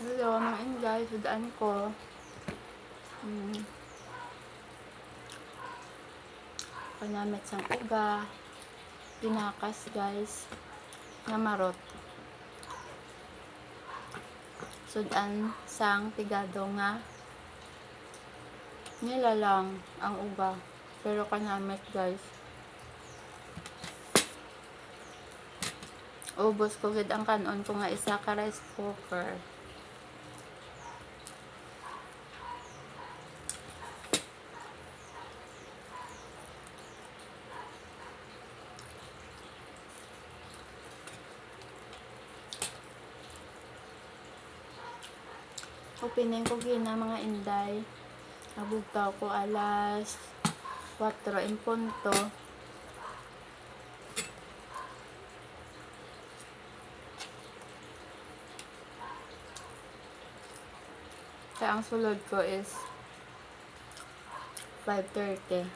Hello, mga inday, sudaan ko. Hmm. Panamit sang uga. Pinakas, guys. Nga marot. Sudan sang tigado nga. Nila lang ang uga. Pero kanamit, guys. Ubos ko gid ang kanon ko nga isa ka rice cooker. Upinin ko gina mga inday. Nabugtaw ko alas 4 in punto. Kaya ang sulod ko is 5.30.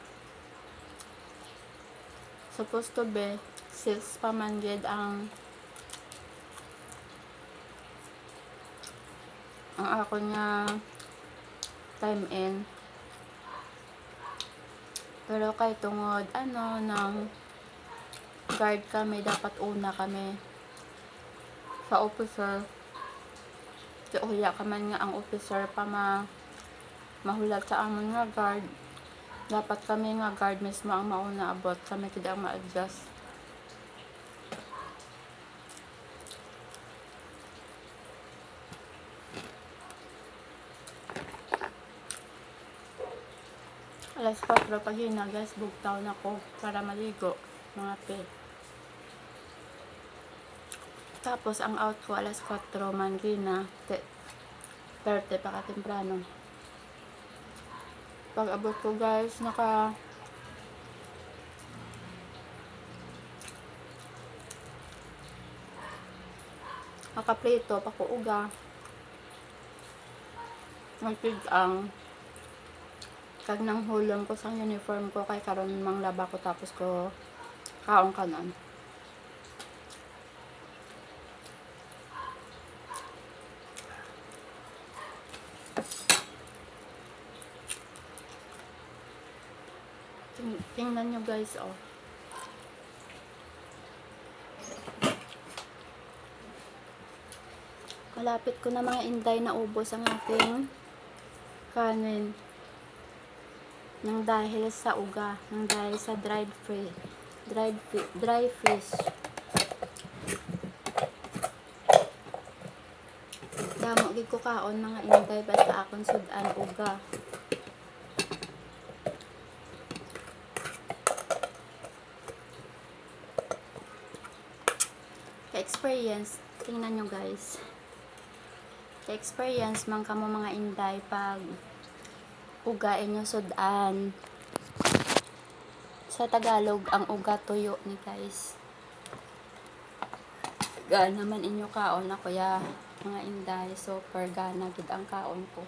Supposed to be 6 pa man gid ang ang ako nga time in. Pero kay tungod ano ng guard kami dapat una kami sa officer Di uya ka man nga ang officer pa ma mahulat sa amon nga guard. Dapat kami nga guard mismo ang mauna abot. Kami ang ma-adjust. Alas 4 pag hinagas, bugtaw na ko para maligo. Mga pe. Tapos, ang out ko alas 4 man. Te- 30 pa ka temprano. Pag abot ko guys, naka nakaplito pa ko uga. Magpig ang kag nang hulong ko sa uniform ko kay karon mang laba ko tapos ko kaong kanon. Ting- Tingnan nyo guys, oh. Malapit ko na mga inday na ubos ang ating kanin. Nang dahil sa uga, nang dahil sa dried fish. Dried fi- dry fish. Damo gid ko kaon mga inday basta akon sudan uga. ka-experience, tingnan nyo guys. Ka-experience man kamo mga inday pag ugain nyo sudan. Sa Tagalog, ang uga tuyo ni guys. Gaan naman inyo kaon na kuya mga inday. Super gana gid ang kaon ko.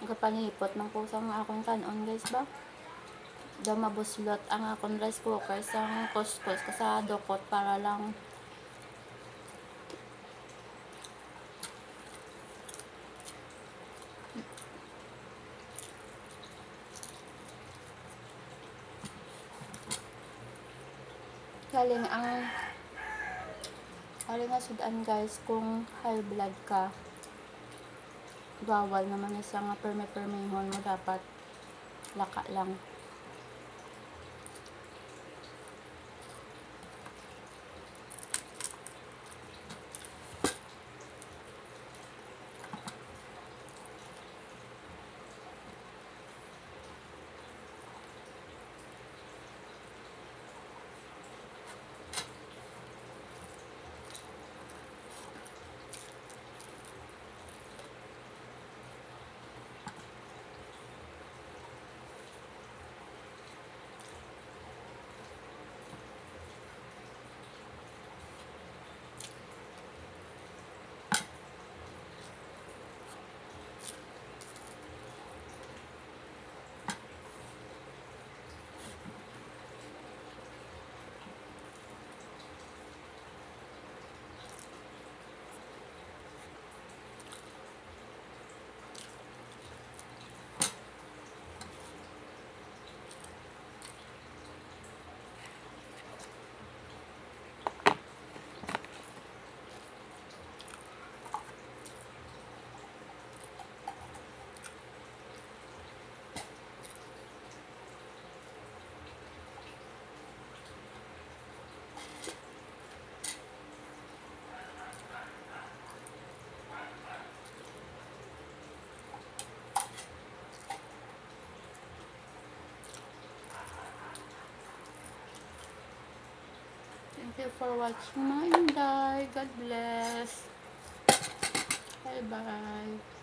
Nagpanipot ng kusang akong kanon guys ba? Daw mabuslot ang akong rice cooker sa kuskus sa dokot para lang galing ang galing nga sudan guys kung high blood ka bawal naman isa nga perme-permehon mo dapat laka lang. For watching my Inday. God bless. Bye-bye.